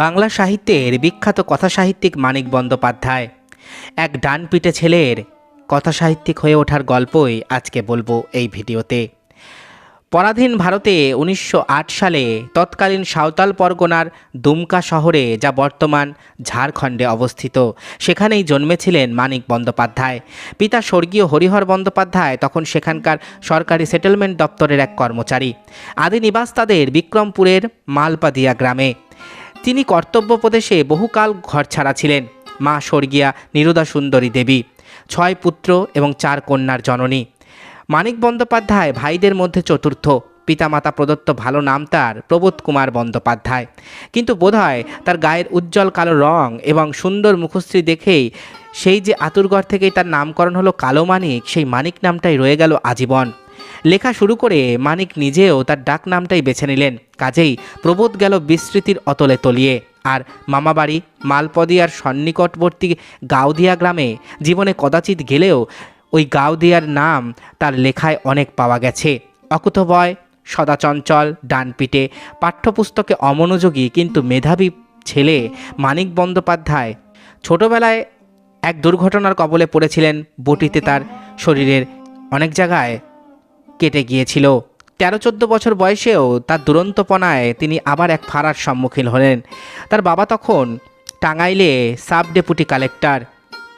বাংলা সাহিত্যের বিখ্যাত কথাসাহিত্যিক মানিক বন্দ্যোপাধ্যায়। এক ডানপিটে ছেলের কথাসাহিত্যিক হয়ে ওঠার গল্পই আজকে বলব এই ভিডিওতে। পরাধীন ভারতে উনিশশো আট সালে তৎকালীন সাঁওতাল পরগনার দুমকা শহরে যা বর্তমান ঝাড়খণ্ডে অবস্থিত, সেখানেই জন্মেছিলেন মানিক বন্দ্যোপাধ্যায়। পিতা স্বর্গীয় হরিহর বন্দ্যোপাধ্যায় তখন সেখানকার সরকারি সেটেলমেন্ট দপ্তরের এক কর্মচারী। আদি নিবাস তাদের বিক্রমপুরের মালপাদিয়া গ্রামে। তিনি কর্তব্য প্রদেশে বহুকাল ঘর ছাড়া ছিলেন। মা স্বর্গীয়া নিরুদা সুন্দরী দেবী, ছয় পুত্র এবং চার কন্যার জননী। মানিক বন্দ্যোপাধ্যায় ভাইদের মধ্যে চতুর্থ, পিতামাতা প্রদত্ত ভালো নাম তার প্রবোধ কুমার বন্দ্যোপাধ্যায়। কিন্তু বোধহয় তার গায়ের উজ্জ্বল কালো রং এবং সুন্দর মুখশ্রী দেখেই সেই যে আতুরগড় থেকেই তার নামকরণ হলো কালো মানিক, সেই মানিক নামটাই রয়ে গেল আজীবন। লেখা শুরু করে মানিক নিজেও তার ডাক নামটাই বেছে নিলেন। কাজেই প্রবোধ গেল বিস্মৃতির অতলে তলিয়ে। আর মামাবাড়ি মালপদিয়ার সন্নিকটবর্তী গাউদিয়া গ্রামে জীবনে কদাচিৎ গেলেও ওই গাউদিয়ার নাম তার লেখায় অনেক পাওয়া গেছে। অকুতভয়, সদাচঞ্চল, ডানপিটে, পাঠ্যপুস্তকে অমনোযোগী কিন্তু মেধাবী ছেলে মানিক বন্দ্যোপাধ্যায় ছোটবেলায় এক দুর্ঘটনার কবলে পড়েছিলেন। বটিতে তার শরীরের অনেক জায়গায় কেটে গিয়েছিল। তেরো চোদ্দ বছর বয়সেও তার দুরন্তপনায় তিনি আবার এক ফাঁড়ার সম্মুখীন হলেন। তার বাবা তখন টাঙ্গাইলে সাব ডেপুটি কালেক্টর।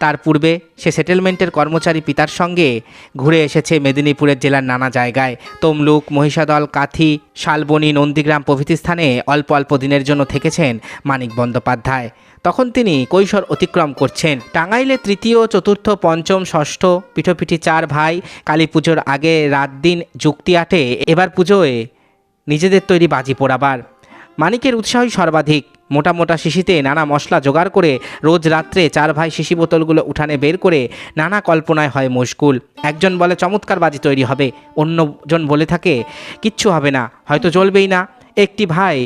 তার পূর্বে সে সেটেলমেন্টের কর্মচারী পিতার সঙ্গে ঘুরে এসেছে মেদিনীপুরের জেলার নানা জায়গায়। তমলুক, মহিষাদল, কাথি, শালবনী, নন্দীগ্রাম প্রভৃতি স্থানে অল্প অল্প দিনের জন্য থেকেছেন মানিক বন্দ্যোপাধ্যায়। তখন তিনি কৈশোর অতিক্রম করছেন। টাঙ্গাইলে তৃতীয়, চতুর্থ, পঞ্চম, ষষ্ঠ, পিঠোপিঠি চার ভাই, কালী পুজোর আগে রাত দিন যুক্তি আটে, এবার পুজোয় নিজেদের তৈরি বাজি পোড়াবার। মানিকের উৎসাহই সর্বাধিক। মোটা মোটা শিশিতে নানা মশলা জোগাড় করে রোজ রাত্রে চার ভাই শিশি বোতলগুলো উঠানে বের করে নানা কল্পনায় হয় মুশকুল একজন বলে, চমৎকার বাজি তৈরি হবে। অন্যজন বলে থাকে, কিচ্ছু হবে না, হয়তো চলবেই না। একটি ভাই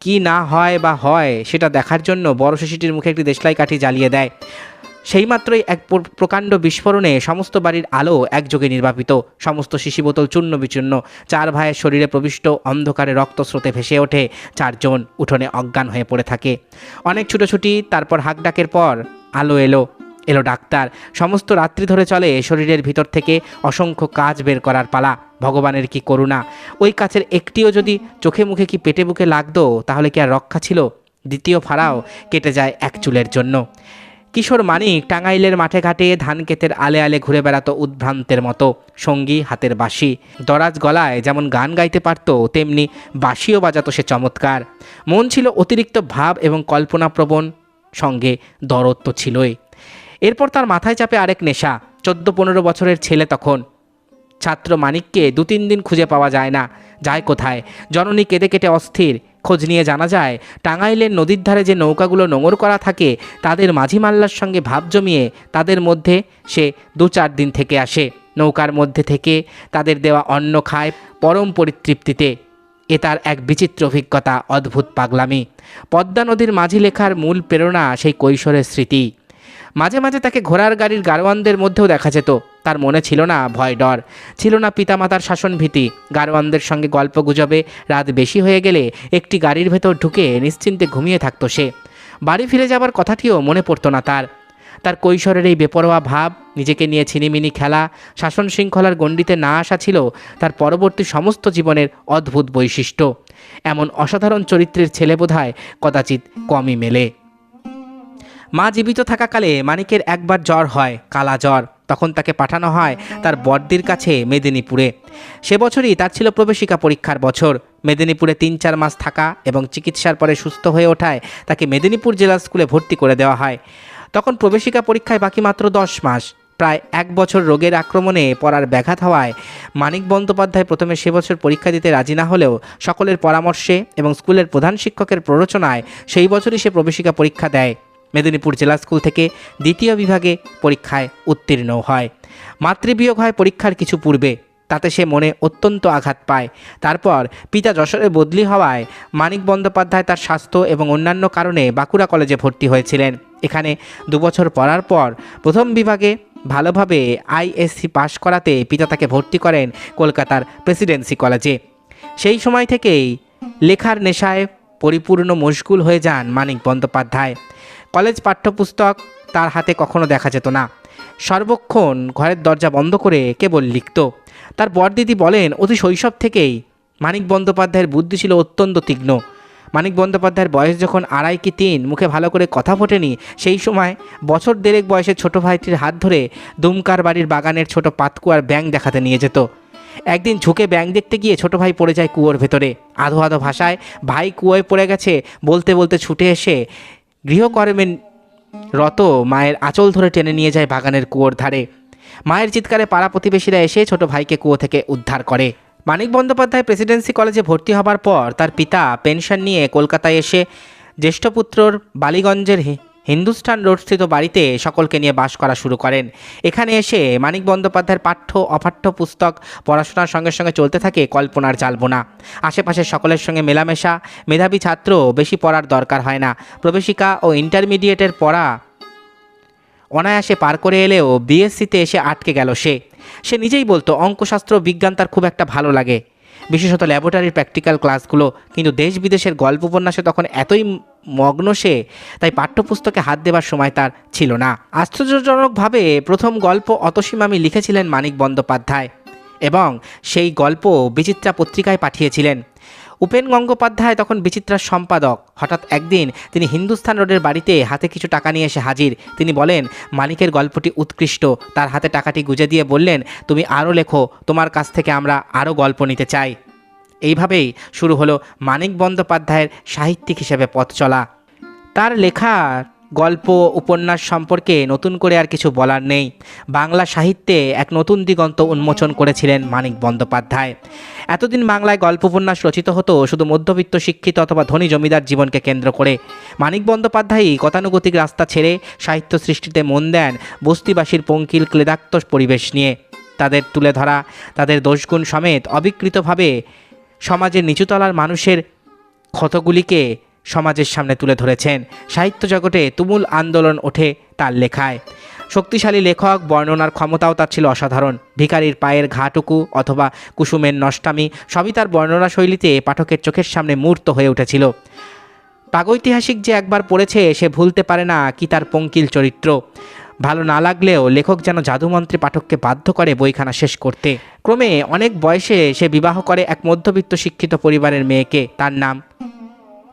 কি না হয় বা হয় সেটা দেখার জন্য বড় শিশিটির মুখে একটি দেশলাই কাঠি জ্বালিয়ে দেয়। সেইমাত্রই এক প্রকাণ্ড বিস্ফোরণে সমস্ত বাড়ির আলো একযোগে নির্বাপিত। সমস্ত শিশি বোতল চূর্ণ বিচূর্ণ চার ভাইয়ের শরীরে প্রবিষ্ট অন্ধকারে রক্তস্রোতে ভেসে ওঠে। চারজন উঠোনে অজ্ঞান হয়ে পড়ে থাকে। অনেক ছুটোছুটি, তারপর হাঁকডাকের পর আলো এলো। এলো ডাক্তার। সমস্ত রাত্রি ধরে চলে শরীরের ভিতর থেকে অসংখ্য কাজ বের করার পালা। ভগবানের কি করুণা? ওই কাছের একটিও যদি চোখে মুখে কি পেটে বুকে লাগতো, তাহলে কি আর রক্ষা ছিল? দ্বিতীয় ফাড়াও কেটে যায় এক চুলের জন্য। কিশোর মানিক টাঙ্গাইলের মাঠে ঘাটে ধান ক্ষেতের আলে আলে ঘুরে বেড়াতো উদ্ভ্রান্তের মতো, সঙ্গী হাতের বাঁশি। দরাজ গলায় যেমন গান গাইতে পারতো, তেমনি বাঁশিও বাজাতো সে চমৎকার। মন ছিল অতিরিক্ত ভাব এবং কল্পনাপ্রবণ, সঙ্গে দরদ তো ছিলই। এরপর তার মাথায় চাপে আরেক নেশা চোদ্দ পনেরো বছরের ছেলে তখন। ছাত্র মানিককে দু তিন দিন খুঁজে পাওয়া যায় না, যায় কোথায়? জননী কেঁদে কেটে অস্থির, খোঁজ নিয়ে জানা যায়, টাঙ্গাইলের নদীর ধারে যে নৌকাগুলো নোঙর করা থাকে, তাদের মাঝি মাল্লার সঙ্গে ভাব জমিয়ে তাদের মধ্যে সে দু চার দিন থেকে আসে। নৌকার মধ্যে থেকে তাদের দেওয়া অন্ন খায় পরম পরিতৃপ্তিতে। এ তার এক বিচিত্র অভিজ্ঞতা, অদ্ভুত পাগলামি। পদ্মা নদীর মাঝি লেখার মূল প্রেরণা সেই কৈশোরের স্মৃতি। মাঝে মাঝে তাকে ঘোড়ার গাড়ির গারোয়ানদের মধ্যেও দেখা যেত। তার মনে ছিল না ভয় ডর, ছিল না পিতামাতার শাসন ভীতি। গারোয়ানদের সঙ্গে গল্প গুজবে, রাত বেশি হয়ে গেলে একটি গাড়ির ভেতর ঢুকে নিশ্চিন্তে ঘুমিয়ে থাকতো সে। বাড়ি ফিরে যাবার কথাটিও মনে পড়তো না তার। তার কৈশোরের এই বেপরোয়া ভাব, নিজেকে নিয়ে ছিনিমিনি খেলা, শাসন শৃঙ্খলার গণ্ডিতে না আসা ছিল তার পরবর্তী সমস্ত জীবনের অদ্ভুত বৈশিষ্ট্য। এমন অসাধারণ চরিত্রের ছেলে বোধহয় কদাচিৎ কমই মেলে। মা জীবিত থাকাকালে মানিকের একবার জ্বর হয়, কালা জ্বর। তখন তাকে পাঠানো হয় তার বড়দির কাছে মেদিনীপুরে। সে বছরই তার ছিল প্রবেশিকা পরীক্ষার বছর। মেদিনীপুরে তিন চার মাস থাকা এবং চিকিৎসার পরে সুস্থ হয়ে ওঠায় তাকে মেদিনীপুর জেলা স্কুলে ভর্তি করে দেওয়া হয়। তখন প্রবেশিকা পরীক্ষায় বাকি মাত্র দশ মাস। প্রায় এক বছর রোগের আক্রমণে পড়ার ব্যাঘাত হওয়ায় মানিক বন্দ্যোপাধ্যায় প্রথমে সে বছর পরীক্ষা দিতে রাজি না হলেও সকলের পরামর্শে এবং স্কুলের প্রধান শিক্ষকের প্ররোচনায় সেই বছরই সে প্রবেশিকা পরীক্ষা দেয়। মেদিনীপুর জেলা স্কুল থেকে দ্বিতীয় বিভাগে পরীক্ষায় উত্তীর্ণ হয়। মাতৃবিয়োগ হয় পরীক্ষার কিছু পূর্বে, তাতে সে মনে অত্যন্ত আঘাত পায়। তারপর পিতা যশোরে বদলি হওয়ায় মানিক বন্দ্যোপাধ্যায় তার স্বাস্থ্য এবং অন্যান্য কারণে বাঁকুড়া কলেজে ভর্তি হয়েছিলেন। এখানে দুবছর পড়ার পর প্রথম বিভাগে ভালোভাবে আইএসসি পাশ করাতে পিতা তাকে ভর্তি করেন কলকাতার প্রেসিডেন্সি কলেজে। সেই সময় থেকেই লেখার নেশায় পরিপূর্ণ মশগুল হয়ে যান মানিক বন্দ্যোপাধ্যায়। কলেজ পাঠ্যপুস্তক তার হাতে কখনো দেখা যেত না। সর্বক্ষণ ঘরের দরজা বন্ধ করে কেবল লিখত। তার বরদিদি বলেন, অতি শৈশব থেকেই মানিক বন্দ্যোপাধ্যায়ের বুদ্ধি ছিল অত্যন্ত তীক্ষ্ণ। মানিক বন্দ্যোপাধ্যায়ের বয়স যখন আড়াই কি তিন, মুখে ভালো করে কথা ফোটেনি, সেই সময় বছর দেড়েক বয়সে ছোট ভাইটির হাত ধরে দুমকার বাড়ির বাগানের ছোট পাতকুয়ার ব্যাং দেখাতে নিয়ে যেত। একদিন ঝুঁকে ব্যাং দেখতে গিয়ে ছোট ভাই পড়ে যায় কুয়োর ভেতরে। আধো আধো ভাষায়, ভাই, কুয়োয় পড়ে গেছে। বলতে বলতে ছুটে এসে গৃহকর্মে রত মায়ের আঁচল ধরে টেনে নিয়ে যায় বাগানের কুয়োর ধারে। মায়ের চিৎকারে পাড়া প্রতিবেশীরা এসে ছোট ভাইকে কুয়ো থেকে উদ্ধার করে। মানিক বন্দ্যোপাধ্যায় প্রেসিডেন্সি কলেজে ভর্তি হবার পর তার পিতা পেনশন নিয়ে কলকাতায় এসে জ্যেষ্ঠ পুত্রর বালিগঞ্জের হি- হিন্দুস্তান রোডস্থিত বাড়িতে সকলকে নিয়ে বাস করা শুরু করেন। এখানে এসে মানিক বন্দ্যোপাধ্যায়ের পাঠ্য, অপাঠ্য পুস্তক, পড়াশোনার সঙ্গে সঙ্গে চলতে থাকে কল্পনার জালবোনা। আশেপাশের সকলের সঙ্গে মেলামেশা, মেধাবী ছাত্র বেশি পড়ার দরকার হয় না। প্রবেশিকা ও ইন্টারমিডিয়েটের পড়া অনায়াসে পার করে এলেও বিএসসিতে এসে আটকে গেল সে। সে নিজেই বলতো, অঙ্কশাস্ত্র, বিজ্ঞান তার খুব একটা ভালো লাগে। বিশেষত ল্যাবরেটরির প্র্যাকটিক্যাল ক্লাসগুলো, কিন্তু দেশ বিদেশের গল্প উপন্যাসে তখন এতই মগ্ন সে, তাই পাঠ্যপুস্তকে হাত দেবার সময় তার ছিল না। আশ্চর্যজনকভাবে প্রথম গল্প অতসীম আমি লিখেছিলেন মানিক বন্দ্যোপাধ্যায় এবং সেই গল্প বিচিত্রা পত্রিকায় পাঠিয়েছিলেন। উপেন গঙ্গোপাধ্যায় তখন বিচিত্রার সম্পাদক। হঠাৎ একদিন তিনি হিন্দুস্থান রোডের বাড়িতে হাতে কিছু টাকা নিয়ে এসে হাজির। তিনি বলেন, মানিকের গল্পটি উৎকৃষ্ট। তার হাতে টাকাটি গুজে দিয়ে বললেন, তুমি আরও লেখো, তোমার কাছ থেকে আমরা আরও গল্প নিতে চাই। এইভাবেই শুরু হলো মানিক বন্দ্যোপাধ্যায়ের সাহিত্যিক হিসেবে পথ চলা। তার লেখা, গল্প উপন্যাস সম্পর্কে নতুন করে আর কিছু বলার নেই। বাংলা সাহিত্যে এক নতুন দিগন্ত উন্মোচন করেছিলেন মানিক বন্দ্যোপাধ্যায়। এতদিন বাংলায় গল্প উপন্যাস রচিত হতো শুধু মধ্যবিত্ত শিক্ষিত অথবা ধনী জমিদার জীবনকে কেন্দ্র করে। মানিক বন্দ্যোপাধ্যায়ই গতানুগতিক রাস্তা ছেড়ে সাহিত্য সৃষ্টিতে মন দেন বস্তিবাসীর পঙ্কিল ক্লেদাক্ত পরিবেশ নিয়ে। তাদের তুলে ধরা, তাদের দোষগুণ সমেত অবিকৃতভাবে সমাজের নিচুতলার মানুষের ক্ষতগুলিকে সমাজের সামনে তুলে ধরেছেন। সাহিত্য জগতে তুমুল আন্দোলন ওঠে তার লেখায়। শক্তিশালী লেখক, বর্ণনার ক্ষমতাও তার ছিল অসাধারণ। ভিকারির পায়ের ঘাটুকু অথবা কুসুমের নষ্টামি সবই তার বর্ণনা শৈলীতে পাঠকের চোখের সামনে মূর্ত হয়ে উঠেছিল। প্রাগৈতিহাসিক যে একবার পড়েছে, সে ভুলতে পারে না কি তার পঙ্কিল চরিত্র। ভালো না লাগলেও লেখক যেন জাদুমন্ত্রে পাঠককে বাধ্য করে বইখানা শেষ করতে। ক্রমে অনেক বয়সে সে বিবাহ করে এক মধ্যবিত্ত শিক্ষিত পরিবারের মেয়েকে, তার নাম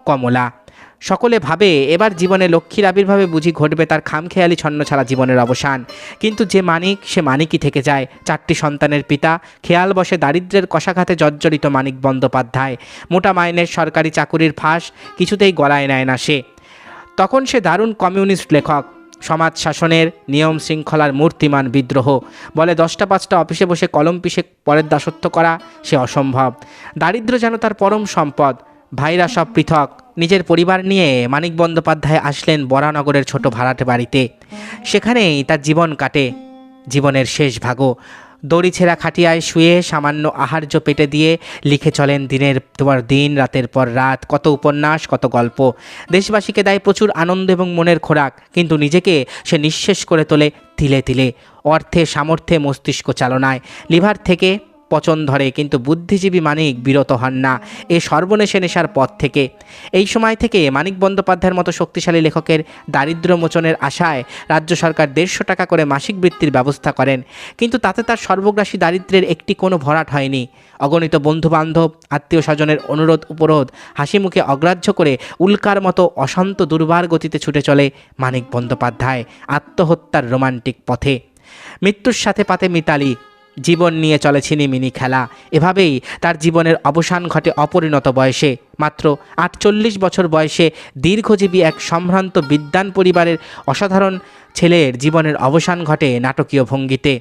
কমলা। সকলে ভাবে এবার জীবনে লক্ষ্মীর আবির্ভাবে বুঝি ঘটবে তার খামখেয়ালি ছন্ন ছাড়া জীবনের অবসান। কিন্তু যে মানিক, সে মানিকই থেকে যায়। চারটি সন্তানের পিতা, খেয়াল বসে দারিদ্রের কষাঘাতে জর্জরিত মানিক বন্দ্যোপাধ্যায়। মোটা মাইনের সরকারি চাকুরির ফাঁস কিছুতেই গলায় নেয় না সে। তখন সে দারুণ কমিউনিস্ট লেখক। সমাজ শাসনের নিয়ম শৃঙ্খলার মূর্তিমান বিদ্রোহ। বলে দশটা পাঁচটা অফিসে বসে কলম পিষে পরের দাসত্ব করা সে অসম্ভব। দারিদ্র যেন তার পরম সম্পদ। ভাইরা সব পৃথক। নিজের পরিবার নিয়ে মানিক বন্দ্যোপাধ্যায় আসলেন বরানগরের ছোট ভাড়াটে বাড়িতে। সেখানেই তার জীবন কাটে। জীবনের শেষ ভাগও দড়ি ছেঁড়া খাটিয়ায় শুয়ে সামান্য আহার্য পেটে দিয়ে লিখে চলেন দিনের তোমার দিন, রাতের পর রাত। কত উপন্যাস, কত গল্প। দেশবাসীকে দেয় প্রচুর আনন্দ এবং মনের খোরাক, কিন্তু নিজেকে সে নিঃশেষ করে তোলে তিলে তিলে। অর্থে, সামর্থ্যে মস্তিষ্ক চালনায়। লিভার থেকে পচন ধরে, কিন্তু বুদ্ধিজীবী মানিক বিরত হন না। এ সর্বনেশে নেশার পথ থেকে। এই সময় থেকে মানিক বন্দ্যোপাধ্যায়ের মতো শক্তিশালী লেখকের দারিদ্র মোচনের আশায় রাজ্য সরকার দেড়শো টাকা করে মাসিক বৃত্তির ব্যবস্থা করেন। কিন্তু তাতে তার সর্বগ্রাসী দারিদ্রের একটি কোনো ভরাট হয়নি। অগণিত বন্ধুবান্ধব আত্মীয় স্বজনের অনুরোধ, উপরোধ, হাসি মুখে অগ্রাহ্য করে উল্কার মতো অশান্ত দুর্বার গতিতে ছুটে চলে মানিক বন্দ্যোপাধ্যায় আত্মহত্যার রোমান্টিক পথে। মৃত্যুর সাথে পাতে মিতালি জীবন নিয়ে চলে ছিনিমিনি খেলা। এভাবেই তার জীবনের অবসান ঘটে অপরিণত বয়সে। মাত্র আটচল্লিশ বছর বয়সে দীর্ঘজীবী এক সম্ভ্রান্ত বিদ্যান পরিবারের অসাধারণ ছেলের জীবনের অবসান ঘটে নাটকীয় ভঙ্গিতে।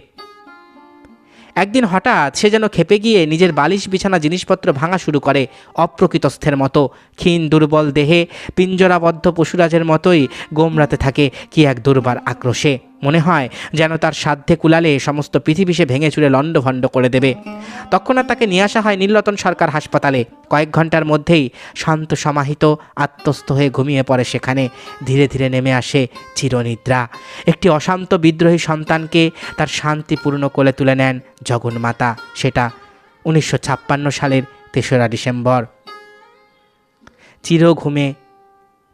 একদিন হঠাৎ সে যেন খেপে গিয়ে নিজের বালিশ বিছানা জিনিসপত্র ভাঙা শুরু করে অপ্রকৃতস্থের মতো। ক্ষীণ দুর্বল দেহে পিঞ্জরাবদ্ধ পশুরাজের মতোই গোমরাতে থাকে কি এক দুর্বার আক্রোশে। মনে হয় যেন তার সাধ্যে কুলালে সমস্ত পৃথিবী সে ভেঙে চুরে লণ্ডভণ্ড করে দেবে। তৎক্ষণাৎ তাকে নিয়ে আসা হয় নীলরতন সরকার হাসপাতালে। কয়েক ঘণ্টার মধ্যেই শান্ত, সমাহিত, আত্মস্থ হয়ে ঘুমিয়ে পড়ে সেখানে। ধীরে ধীরে নেমে আসে চিরনিদ্রা। একটি অশান্ত বিদ্রোহী সন্তানকে তার শান্তিপূর্ণ কোলে তুলে নেন জগন্মাতা। সেটা উনিশশো ছাপ্পান্ন সালের তেসরা ডিসেম্বর। চিরঘুমে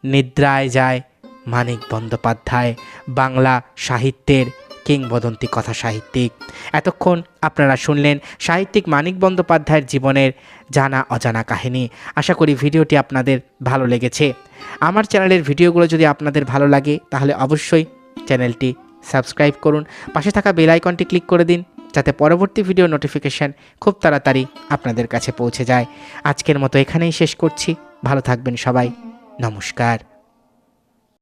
নিদ্রায় যায় মানিক বন্দ্যোপাধ্যায়, বাংলা সাহিত্যের কিংবদন্তি কথা সাহিত্যিক। এতক্ষণ আপনারা শুনলেন সাহিত্যিক মানিক বন্দ্যোপাধ্যায়ের জীবনের জানা অজানা কাহিনী। আশা করি ভিডিওটি আপনাদের ভালো লেগেছে। আমার চ্যানেলের ভিডিওগুলো যদি আপনাদের ভালো লাগে, তাহলে অবশ্যই চ্যানেলটি সাবস্ক্রাইব করুন। পাশে থাকা বেল আইকনটি ক্লিক করে দিন, যাতে পরবর্তী ভিডিও নোটিফিকেশান খুব তাড়াতাড়ি আপনাদের কাছে পৌঁছে যায়। আজকের মতো এখানেই শেষ করছি। ভালো থাকবেন সবাই। নমস্কার।